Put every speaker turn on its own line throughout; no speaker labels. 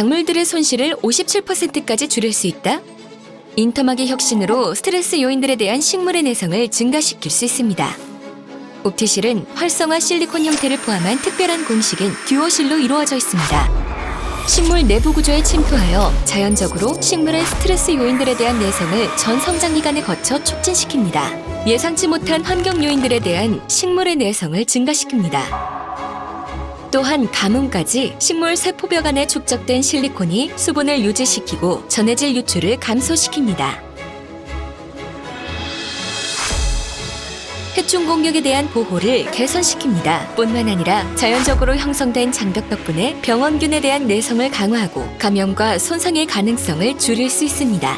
작물들의 손실을 57%까지 줄일 수 있다. 인터막의 혁신으로 스트레스 요인들에 대한 식물의 내성을 증가시킬 수 있습니다. 옵티실은 활성화 실리콘 형태를 포함한 특별한 공식인 듀오실로 이루어져 있습니다. 식물 내부 구조에 침투하여 자연적으로 식물의 스트레스 요인들에 대한 내성을 전 성장 기간에 거쳐 촉진시킵니다. 예상치 못한 환경 요인들에 대한 식물의 내성을 증가시킵니다. 또한 가뭄까지 식물 세포벽 안에 축적된 실리콘이 수분을 유지시키고 전해질 유출을 감소시킵니다. 해충 공격에 대한 보호를 개선시킵니다. 뿐만 아니라 자연적으로 형성된 장벽 덕분에 병원균에 대한 내성을 강화하고 감염과 손상의 가능성을 줄일 수 있습니다.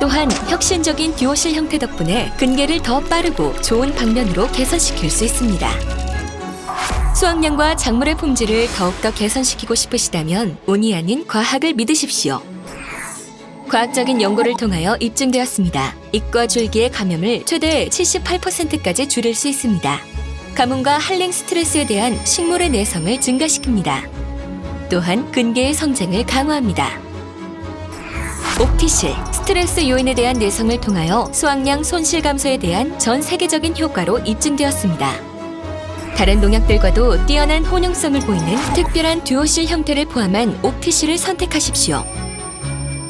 또한 혁신적인 듀오실 형태 덕분에 근개를 더 빠르고 좋은 방면으로 개선시킬 수 있습니다. 수확량과 작물의 품질을 더욱더 개선시키고 싶으시다면 운이 아닌 과학을 믿으십시오. 과학적인 연구를 통하여 입증되었습니다. 잎과 줄기의 감염을 최대 78%까지 줄일 수 있습니다. 가뭄과 한랭 스트레스에 대한 식물의 내성을 증가시킵니다. 또한 근개의 성장을 강화합니다. 옵티실, 스트레스 요인에 대한 내성을 통하여 수확량 손실 감소에 대한 전 세계적인 효과로 입증되었습니다. 다른 농약들과도 뛰어난 혼용성을 보이는 특별한 듀오실 형태를 포함한 옵티실을 선택하십시오.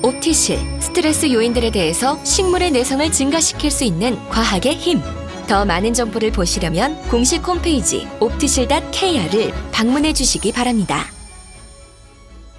옵티실, 스트레스 요인들에 대해서 식물의 내성을 증가시킬 수 있는 과학의 힘. 더 많은 정보를 보시려면 공식 홈페이지 옵티실.kr을 방문해 주시기 바랍니다.